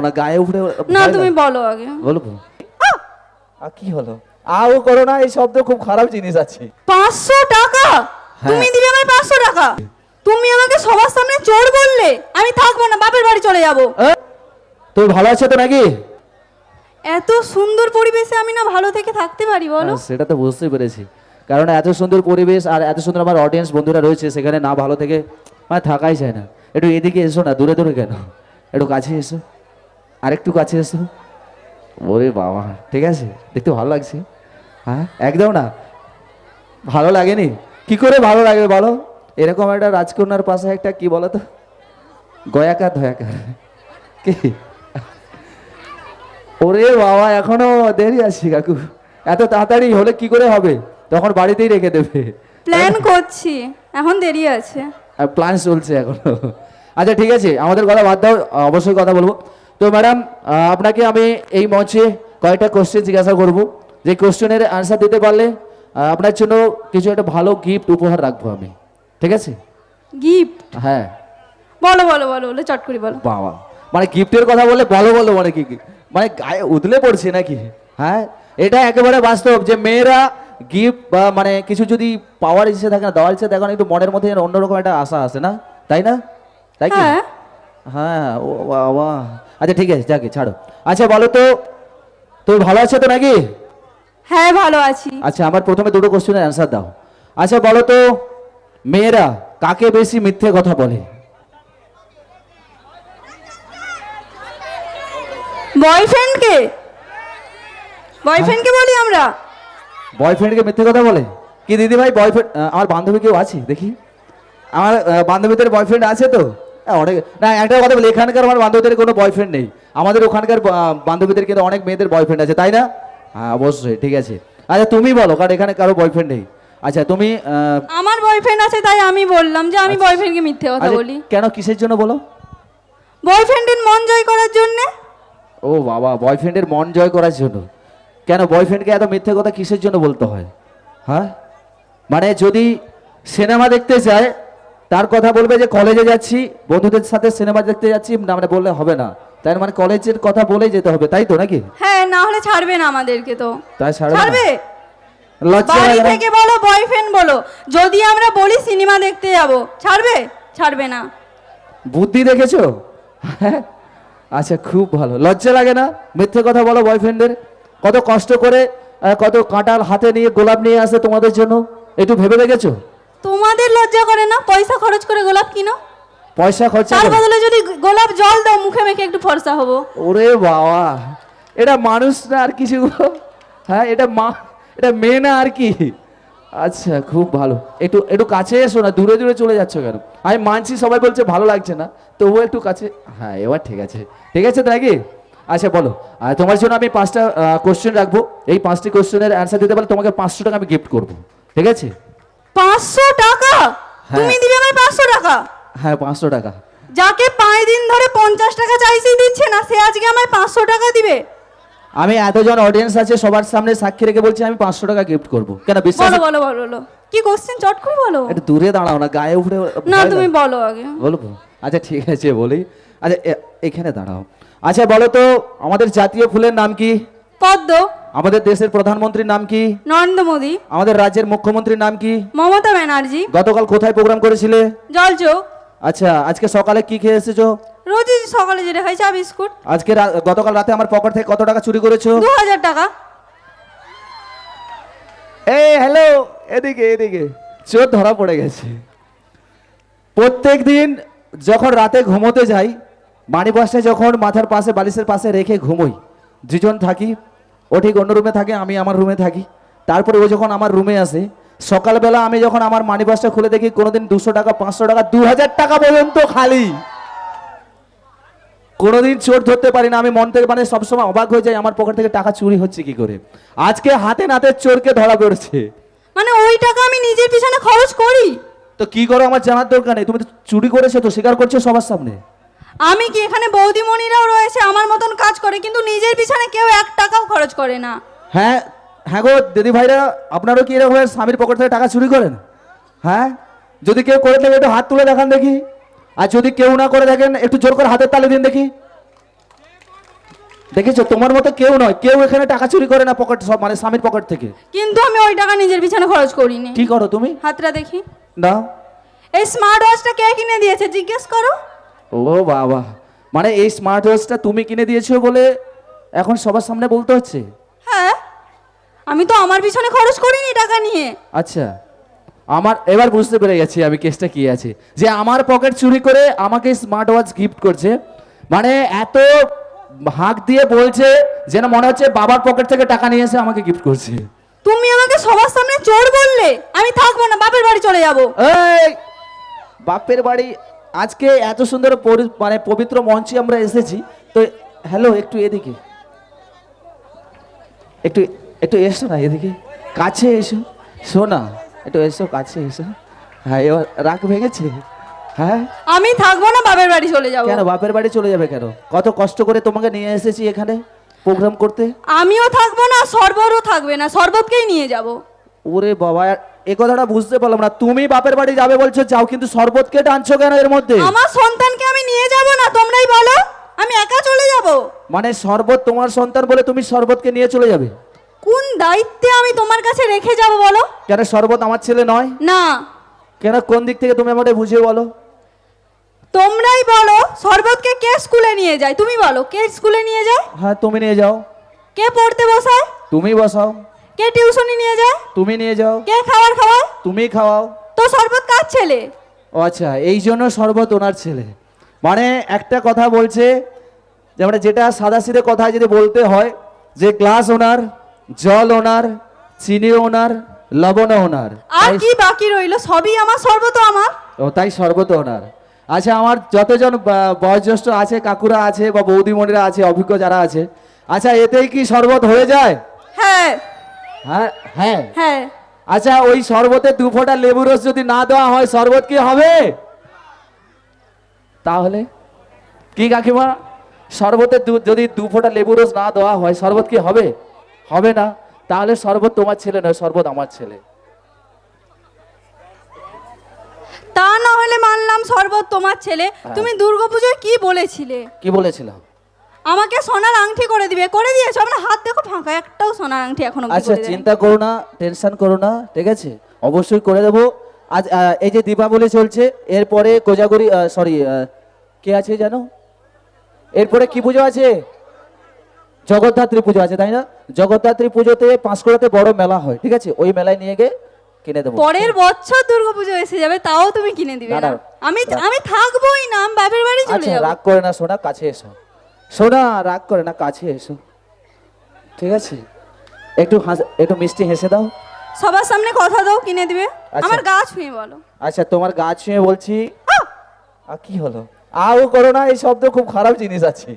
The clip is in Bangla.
না গায়ে উঠে না তুমি বলো আগে। বলব আ! কি হলো? আও করো না এই শব্দ খুব খারাপ জিনিস আছে। পাঁচশো টাকা? হ্যাঁ। তুমি দিলে আমায় পাঁচশো টাকা? তুমি আমাকে সবার সামনে চোর বললে আমি থাকব না বাপের বাড়ি চলে যাব? তুমি ভালো আছো তো নাকি? এত সুন্দর পরিবেশে আমি না ভালো থেকে থাকতে পারি বলো। হ্যাঁ, সেটা তো বুঝতেই পেরেছি। কারণ এত সুন্দর পরিবেশ আর এত সুন্দর আমার অডিয়েন্স বন্ধুরা রয়েছে সেখানে না ভালো থেকে মানে থাকাই যায় না। একটু এদিকে এসো না দূরে দূরে কেন? একটু কাছে এসো। আরেকটু কাছে এসো। ওরে বাবা ঠিক আছে? দেখতে ভালো লাগছে। হ্যাঁ একদম না। ভালো লাগেনি? কি করে ভালো লাগবে বলো? এরকম একটা রাজকন্যার পাশে একটা কি বলো তো? গয়াকার ধয়াকার কি? ওরে বাবা এখনও দেরি আছে কাকু। এত তাড়াতাড়ি হলে কি করে হবে? তখন বাড়িতেই রেখে দেবে। প্ল্যান করছি। এখন দেরি আছে। প্ল্যান চলছে এখনও। আচ্ছা ঠিক আছে। আমাদের কথা বাদ দাও। অবশ্যই কথা বলব। তো ম্যাডাম আপনাকে আমি এই মঞ্চে কয়েকটা কোশ্চেন জিজ্ঞাসা করব। যে কোশ্চেনের আনসার দিতে পারলে আপনার জন্য কিছু একটা ভালো গিফট উপহার রাখব আমি। ঠিক আছে? গিফট হ্যাঁ। বলো বলো বলো বলো চট করে বলো। বাবা মানে গিফটের কথা বলে ভালো বলো মানে কি? মানে গায়ে উদলে পড়ছে নাকি? হ্যাঁ? এটা একেবারে বাস্তব যে মেয়েরা গিফট বা মানে কিছু যদি পাওয়ার ইচ্ছে থাকে না দেওয়ার ইচ্ছে দেখো না একটু মনের মধ্যে অন্যরকম একটা আশা আসে না? তাই না? তাই কি? হ্যাঁ হ্যাঁ ও বাবা। আচ্ছা ঠিক আছে যাকে ছাড়ো। আচ্ছা বলো তো তুমি ভালো আছো তো নাকি? হ্যাঁ ভালো আছি। আচ্ছা আমার প্রথমে দুটো কোশ্চেনের অ্যান্সার দাও। আচ্ছা বলো তো মেয়েরা কাকে বেশি মিথ্যে কথা বলে? বয়ফ্রেন্ডকে বয়ফ্রেন্ডকে বলি আমরা? বয়ফ্রেন্ডকে মিথ্যে কথা বলে? কি দিদি ভাই বয়ফ্রেন্ড আমার বান্ধবী কেউ আছে? দেখি। আমার বান্ধবীদের বয়ফ্রেন্ড আছে তো? অনেক না একটা কথা বলি এখানকার আমার বান্ধবীদের কোনো বয়ফ্রেন্ড নেই। আমাদের ওখানকার বান্ধবীদের কিন্তু অনেক মেয়েদের বয়ফ্রেন্ড আছে তাই না? হ্যাঁ অবশ্যই ঠিক আছে। আচ্ছা তুমি বলো কারণ এখানে কারও বয়ফ্রেন্ড নেই। আচ্ছা তুমি আমার বয়ফ্রেন্ড আছে তাই আমি বললাম যে আমি বয়ফ্রেন্ডকে মিথ্যে কথা আচ্ছা, বলি। কেন কিসের জন্য বলো? বয়ফ্রেন্ডের মন জয় করার জন্য? ও বাবা বয়ফ্রেন্ডের মন জয় করার জন্য। কেন বয়ফ্রেন্ডকে এত মিথ্যে কথা কিসের জন্য বলতে হয়? হ্যাঁ? মানে যদি সিনেমা দেখতে যায় তার কথা বলবে যে কলেজে যাচ্ছি বন্ধুদের সাথে সিনেমা দেখতে যাচ্ছি না মানে বললে হবে না। তাই মানে কলেজের কথা বলেই যেতে হবে তাই তো নাকি? হ্যাঁ না হলে ছাড়বে না আমাদেরকে তো। তাই ছাড়বে বাড়ি থেকে বলো বয়ফ্রেন্ড বলো যদি আমরা বলি সিনেমা দেখতে যাব ছাড়বে? ছাড়বে না। বুদ্ধি দেখেছ? হ্যাঁ? আচ্ছা খুব ভালো। লজ্জা লাগে না? মিথ্যে কথা বলো বয়ফ্রেন্ডের কত কষ্ট করে কত কাঁটাল হাতে নিয়ে গোলাপ নিয়ে আসে তোমাদের জন্য। একটু ভেবে দেখেছ? তোমাদের লজ্জা করে না? পয়সা খরচ করে গোলাপ কিনো? পয়সা খরচা তার বদলে যদি গোলাপ জল দাও মুখে মেখে একটু ফর্সা হব। ওরে বাবা এটা মানুষ না আর কিছু হ্যাঁ এটা মা এটা মেয়ে না আর কি? আচ্ছা খুব ভালো। একটু একটু কাছে এসো না দূরে দূরে চলে যাচ্ছ কেন? আমি মানছি সবাই বলছে ভালো লাগছে না তবুও একটু কাছে। হ্যাঁ এবার ঠিক আছে। ঠিক আছে নাকি আচ্ছা বলো। আর তোমার জন্য আমি পাঁচটা কোশ্চেন রাখব। এই পাঁচটি কোশ্চেনের অ্যান্সার দিতে পারলে তোমাকে পাঁচশো টাকা আমি গিফট করব। ঠিক আছে? পাঁচশো টাকা? হ্যাঁ। তুমি দিবে আমায় পাঁচশো টাকা? হ্যাঁ পাঁচশো টাকা। যাকে পাঁচ দিন ধরে পঞ্চাশ টাকা চাইছি দিচ্ছে না সে আজকে আমায় পাঁচশো টাকা দিবে। আমি এতজন অডিয়েন্স আছে সবার সামনে সাক্ষী রেখে বলছি আমি পাঁচশো টাকা গিফট করব। কেন বিশ্বাস বলো বলো বলো বলো। কি কোশ্চেন চট করে বলো। একটু দূরে দাঁড়াও না গায়ে উঠে না তুমি বলো আগে। বলব আচ্ছা ঠিক আছে বলি। আচ্ছা এখানে দাঁড়াও। আচ্ছা বলো তো আমাদের জাতীয় ফুলের নাম কি? পদ্ম। আমাদের দেশের প্রধানমন্ত্রীর নাম কি? নরেন্দ্র মোদী। আমাদের রাজ্যের মুখ্যমন্ত্রীর নাম কি? মমতা ব্যানার্জি। গতকাল কোথায় প্রোগ্রাম করেছিলে? জলচোখ আচ্ছা আজকে সকালে কি খেয়ে এসেছ? রোজই সকালে যেটা খাই চা বিস্কুট। আজকে রা- গতকাল রাতে আমার পকেট থেকে কত টাকা চুরি করেছ? দু হাজার টাকা। এই হ্যালো এদিকে এদিকে। চোর ধরা পড়ে গেছে। প্রত্যেক দিন যখন রাতে ঘুমোতে যাই মানি বাসটা যখন মাথার পাশে বালিশের পাশে রেখে ঘুমোই দুজন থাকি ও ঠিক অন্য রুমে থাকে আমি আমার রুমে থাকি। তারপরে ও যখন আমার রুমে আসে সকালবেলা আমি যখন আমার মানি বাসটা খুলে দেখি কোনোদিন দুশো টাকা পাঁচশো টাকা দু হাজার টাকা পর্যন্ত খালি। কোনোদিন চোর ধরতে পারি না আমি মন থেকে মানে সবসময় অবাক হয়ে যাই আমার পকেট থেকে টাকা চুরি হচ্ছে কি করে? আজকে হাতে নাতে চোরকে ধরা পড়ছে। মানে ওই টাকা আমি নিজের পিছনে খরচ করি? তো কি করো আমার জানার দরকার নেই তুমি তো চুরি করেছ তো স্বীকার করছ সবার সামনে? আমি কি এখানে বৌদিমণিরাও রয়েছে? আমার মতন কাজ করে কিন্তু নিজের পিছনে কেউ এক টাকাও খরচ করে না। হ্যাঁ হ্যাঁ গো দিদি ভাইরা আপনারও কি এরকম স্বামীর পকেট থেকে টাকা চুরি করেন? হ্যাঁ? যদি কেউ করে থাকে একটু হাত তুলে দেখান দেখি। আর যদি কেউ না করে দেখেন একটু জোর করে হাতের তালে দিন দেখি। দেখেছ? তোমার মতো কেউ নয়। কেউ এখানে টাকা চুরি করে না পকেট সব মানে স্বামীর পকেট থেকে। কিন্তু আমি ওই টাকা নিজের পিছনে খরচ করিনি। কি করো তুমি? হাতটা দেখি। না এই স্মার্ট ওয়াচটা কে কিনে দিয়েছে? জিজ্ঞেস করো। ও বাবা মানে এই স্মার্ট ওয়াচটা তুমি কিনে দিয়েছ বলে এখন সবার সামনে বলতে হচ্ছে? হ্যাঁ। আমি তো আমার পিছনে খরচ করিনি টাকা নিয়ে। আচ্ছা। আমার এবার বুঝতে পেরে গেছি আমি কেসটা কি আছে। যে আমার পকেট চুরি করে আমাকে স্মার্ট ওয়াচ গিফট করছে। মানে এত হাঁক দিয়ে বলছে যেন মনে হচ্ছে বাবার পকেট থেকে টাকা নিয়ে এসে আমাকে গিফট করছে। তুমি আমাকে সবার সামনে চোর বললে? আমি থাকব না বাপের বাড়ি চলে যাব। এই বাপের বাড়ি আজকে এত সুন্দর পরি- মানে পবিত্র মঞ্চে আমরা এসেছি তো হ্যালো একটু এদিকে। একটু একটু এসো না এদিকে। কাছে এসো। শোনা একটু এসো কাছে এসো। হ্যাঁ এবার রাগ ভেঙেছে? হ্যাঁ? আমি থাকব না বাপের বাড়ি চলে যাব। কেন বাপের বাড়ি চলে যাবে কেন? কত কষ্ট করে তোমাকে নিয়ে এসেছি এখানে প্রোগ্রাম করতে? আমিও থাকব না সর্বরও থাকবে না শরবতকেই নিয়ে যাব। ওরে বাবা এ কথাটা বুঝতে পারলাম না। তুমি বাপের বাড়ি যাবে বলছো যাও কিন্তু শরবতকে টানছো কেন এর মধ্যে? আমার সন্তানকে আমি নিয়ে যাব না তোমরাই বলো। আমি একা চলে যাব। মানে শরবত তোমার সন্তান বলে তুমি শরবতকে নিয়ে চলে যাবে? কোন দায়িত্বে আমি তোমার কাছে রেখে যাব বলো? কেন শরবত আমার ছেলে নয়? না। কেন কোন দিক থেকে তুমি আমাকে বুঝিয়ে বলো? তোমরাই বলো শরবতকে কে স্কুলে নিয়ে যায়? তুমি বলো কে স্কুলে নিয়ে যায়? হ্যাঁ তুমি নিয়ে যাও। কে পড়তে বসায়? তুমি বসাও। কে টিউশনি নিয়ে যায়? তুমি নিয়ে যাও। কে খাবার খাওয়াও তুমি খাওয়াও। তো শরবত কার ছেলে? ও আচ্ছা এই জন্য শরবত ওনার ছেলে। মানে একটা কথা বলছে যে মানে যেটা সাদা সিধে কথা যদি বলতে হয় যে গ্লাস ওনার জল ওনার চিনি ওনার লবণ ওনার। আর কি বাকি রইল? সবই আমার শরবত আমার। ও তাই শরবত ওনার। আচ্ছা আমার যতজন বয়োজ্যেষ্ঠ আছে কাকুরা আছে বা বৌদিমণিরা আছে অভিজ্ঞ যারা আছে আচ্ছা এতেই কি শরবত হয়ে যায়? হ্যাঁ। হ্যাঁ হ্যাঁ। হ্যাঁ। আচ্ছা ওই শরবতে দু ফোঁটা লেবু রস যদি না দেওয়া হয় শরবত কি হবে? তাহলে? কি কাকিমা? শরবতে যদি দু ফোঁটা লেবু রস না দেওয়া হয় শরবত কি হবে? হবে না। তাহলে শরবত তোমার ছেলে নয় শরবত আমার ছেলে। তা না হলে মানলাম শরবত তোমার ছেলে। হ্যাঁ। তুমি দুর্গাপুজোয় কি বলেছিলে? কি বলেছিলাম? আমাকে সোনার আংটি করে দিবে করে দিয়েছ? আমার হাত দেখো ফাঁকা একটাও সোনার আংটি এখনও আচ্ছা চিন্তা করো না টেনশন করো না ঠিক আছে? অবশ্যই করে দেবো। আজ এই যে দীপাবলি চলছে এরপরে কোজাগরি সরি কে আছে জানো? এরপরে কি পুজো আছে? জগদ্ধাত্রী পুজো আছে তাই না? জগদ্ধাত্রী পুজোতে পাঁশকুড়াতে বড় মেলা হয় ঠিক আছে? ওই মেলায় নিয়ে গিয়ে কিনে দেবো। পরের বছর দুর্গাপুজো এসে যাবে তাও তুমি কিনে দিবে না। আমি আমি থাকবোই না আমি বাপের বাড়ি চলে আচ্ছা রাগ করে না সোনা কাছে এসো। সোনা রাগ করে না কাছে এসো। ঠিক আছে? একটু হাস একটু মিষ্টি হেসে দাও। সবার সামনে কথা দাও কিনে দিবে। আচ্ছা। আমার গা ছুঁয়ে বলো। আচ্ছা তোমার গা ছুঁয়ে বলছি। কি হলো? আও করো না এই শব্দ খুব খারাপ জিনিস আছে।